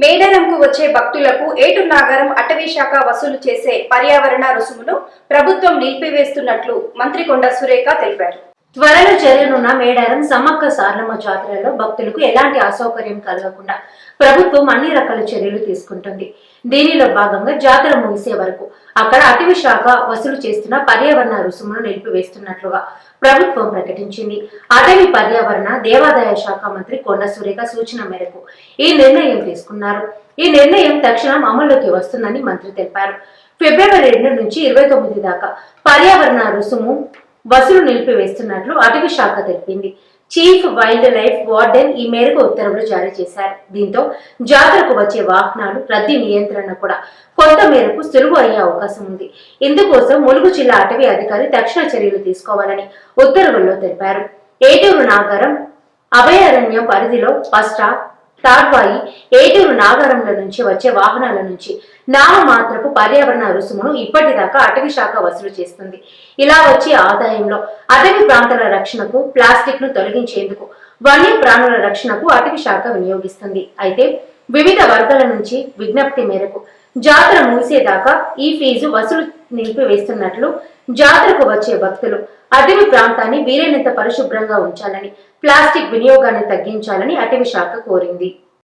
మేడారంకు వచ్చే భక్తులకు ఏటు నాగారం అటవీ శాఖ వసూలు చేసే పర్యావరణ రుసుమును ప్రభుత్వం నిలిపివేస్తున్నట్లు మంత్రి కొండ సురేఖ తెలిపారు. త్వరలో జరగనున్న మేడారం సమ్మక్క సారలమ్మ జాతరలో భక్తులకు ఎలాంటి అసౌకర్యం కలగకుండా ప్రభుత్వం అన్ని రకాల చర్యలు తీసుకుంటుంది. దీనిలో భాగంగా జాతర ముగిసే వరకు అక్కడ అటవీ శాఖ వసూలు చేస్తున్న పర్యావరణ రుసుమును నిలిపివేస్తున్నట్లుగా ప్రభుత్వం ప్రకటించింది. అటవీ పర్యావరణ దేవాదాయ శాఖ మంత్రి కొండ సురేఖ సూచన మేరకు ఈ నిర్ణయం తీసుకున్నారు. ఈ నిర్ణయం తక్షణం అమల్లోకి వస్తుందని మంత్రి తెలిపారు. ఫిబ్రవరి రెండు నుంచి ఇరవై తొమ్మిది దాకా పర్యావరణ రుసుము బస్సులు నిలిపివేస్తున్నట్లు అటవీ శాఖ తెలిపింది. చీఫ్ వైల్డ్ లైఫ్ వార్డెన్ ఈ మేరకు ఉత్తర్వులు జారీ చేశారు. దీంతో జాతరకు వచ్చే వాహనాలు రద్దీ నియంత్రణ కూడా కొంత మేరకు సులువు అయ్యే అవకాశం ఉంది. ఇందుకోసం ములుగు జిల్లా అటవీ అధికారి తక్షణ చర్యలు తీసుకోవాలని ఉత్తర్వుల్లో తెలిపారు. ఏటూరు నాగారం అభయారణ్యం పరిధిలో పస్టా తాడ్వాయి ఏటూరు నాగారంల నుంచి వచ్చే వాహనాల నుంచి. నామమాత్రపు పర్యావరణ రుసుమును ఇప్పటిదాకా అటవీ శాఖ వసూలు చేస్తుంది. ఇలా వచ్చే ఆదాయంలో అటవీ ప్రాంతాల రక్షణకు ప్లాస్టిక్ను తొలగించేందుకు వన్య ప్రాణుల రక్షణకు అటవీ శాఖ వినియోగిస్తుంది. అయితే వివిధ వర్గాల నుంచి విజ్ఞప్తి మేరకు జాతర మూసేదాకా ఈ ఫీజు వసూలు నిలిపివేస్తున్నట్లు జాతరకు వచ్చే భక్తులు అటవీ ప్రాంతాన్ని వీలైనంత పరిశుభ్రంగా ఉంచాలని ప్లాస్టిక్ వినియోగాన్ని తగ్గించాలని అటవీ శాఖ కోరింది.